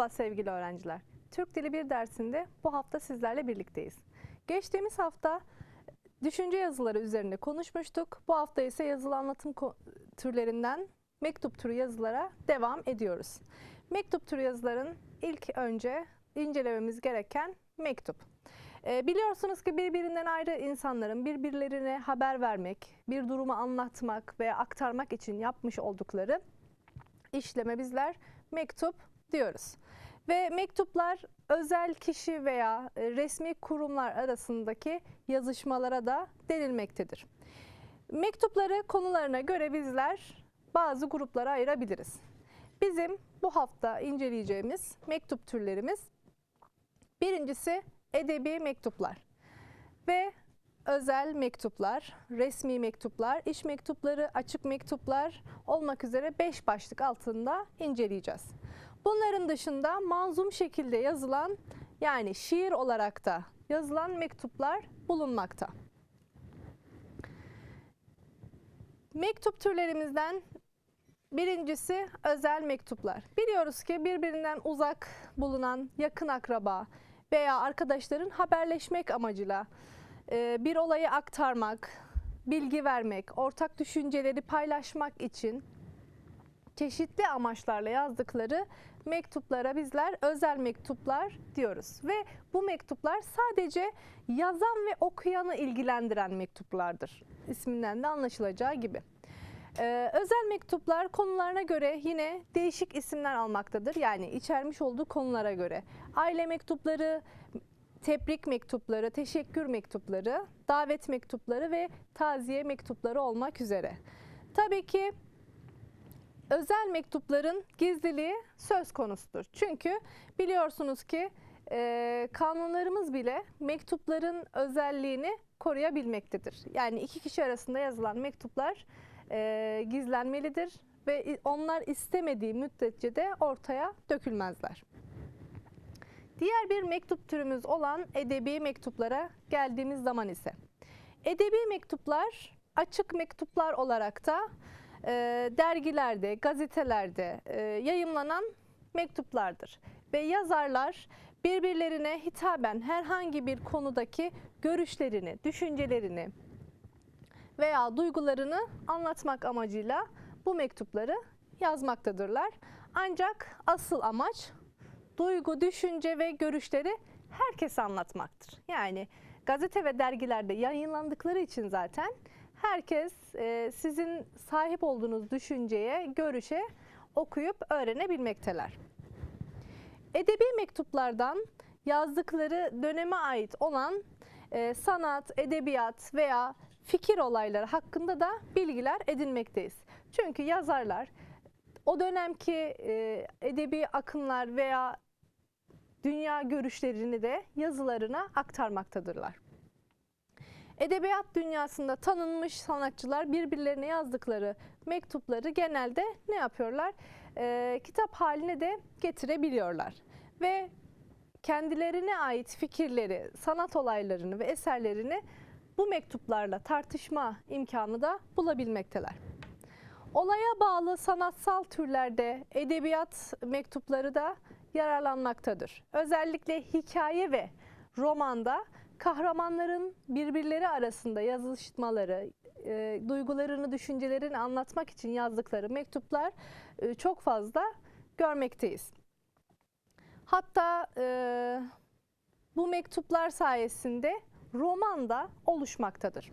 Merhaba sevgili öğrenciler. Türk Dili 1 dersinde bu hafta sizlerle birlikteyiz. Geçtiğimiz hafta düşünce yazıları üzerinde konuşmuştuk. Bu hafta ise yazılı anlatım türlerinden mektup türü yazılara devam ediyoruz. Mektup türü yazıların ilk önce incelememiz gereken mektup. Ee, biliyorsunuz ki birbirinden ayrı insanların birbirlerine haber vermek, bir durumu anlatmak veya aktarmak için yapmış oldukları işleme bizler mektup diyoruz. Ve mektuplar özel kişi veya e, resmi kurumlar arasındaki yazışmalara da denilmektedir. Mektupları konularına göre bizler bazı gruplara ayırabiliriz. Bizim bu hafta inceleyeceğimiz mektup türlerimiz birincisi edebi mektuplar ve özel mektuplar, resmi mektuplar, iş mektupları, açık mektuplar olmak üzere 5 başlık altında inceleyeceğiz. Bunların dışında manzum şekilde yazılan yani şiir olarak da yazılan mektuplar bulunmakta. Mektup türlerimizden birincisi özel mektuplar. Biliyoruz ki birbirinden uzak bulunan yakın akraba veya arkadaşların haberleşmek amacıyla bir olayı aktarmak, bilgi vermek, ortak düşünceleri paylaşmak için çeşitli amaçlarla yazdıkları mektuplara bizler özel mektuplar diyoruz. Ve bu mektuplar sadece yazan ve okuyanı ilgilendiren mektuplardır. İsminden de anlaşılacağı gibi. Ee, özel mektuplar konularına göre yine değişik isimler almaktadır. Yani içermiş olduğu konulara göre. Aile mektupları, tebrik mektupları, teşekkür mektupları, davet mektupları ve taziye mektupları olmak üzere. Tabii ki özel mektupların gizliliği söz konusudur. Çünkü biliyorsunuz ki e, kanunlarımız bile mektupların özelliğini koruyabilmektedir. Yani iki kişi arasında yazılan mektuplar e, gizlenmelidir ve onlar istemediği müddetçe de ortaya dökülmezler. Diğer bir mektup türümüz olan edebi mektuplara geldiğimiz zaman ise edebi mektuplar açık mektuplar olarak da e, dergilerde, gazetelerde e, yayımlanan mektuplardır. Ve yazarlar birbirlerine hitaben herhangi bir konudaki görüşlerini, düşüncelerini veya duygularını anlatmak amacıyla bu mektupları yazmaktadırlar. Ancak asıl amaç duygu, düşünce ve görüşleri herkese anlatmaktır. Yani gazete ve dergilerde yayınlandıkları için zaten herkes e, sizin sahip olduğunuz düşünceye, görüşe okuyup öğrenebilmekteler. Edebi mektuplardan yazdıkları döneme ait olan e, sanat, edebiyat veya fikir olayları hakkında da bilgiler edinmekteyiz. Çünkü yazarlar o dönemki e, edebi akımlar veya dünya görüşlerini de yazılarına aktarmaktadırlar. Edebiyat dünyasında tanınmış sanatçılar birbirlerine yazdıkları mektupları genelde ne yapıyorlar? Ee, kitap haline de getirebiliyorlar. Ve kendilerine ait fikirleri, sanat olaylarını ve eserlerini bu mektuplarla tartışma imkanı da bulabilmekteler. Olaya bağlı sanatsal türlerde edebiyat mektupları da yararlanmaktadır. Özellikle hikaye ve romanda kahramanların birbirleri arasında yazışmaları, e, duygularını, düşüncelerini anlatmak için yazdıkları mektuplar e, çok fazla görmekteyiz. Hatta e, bu mektuplar sayesinde roman da oluşmaktadır.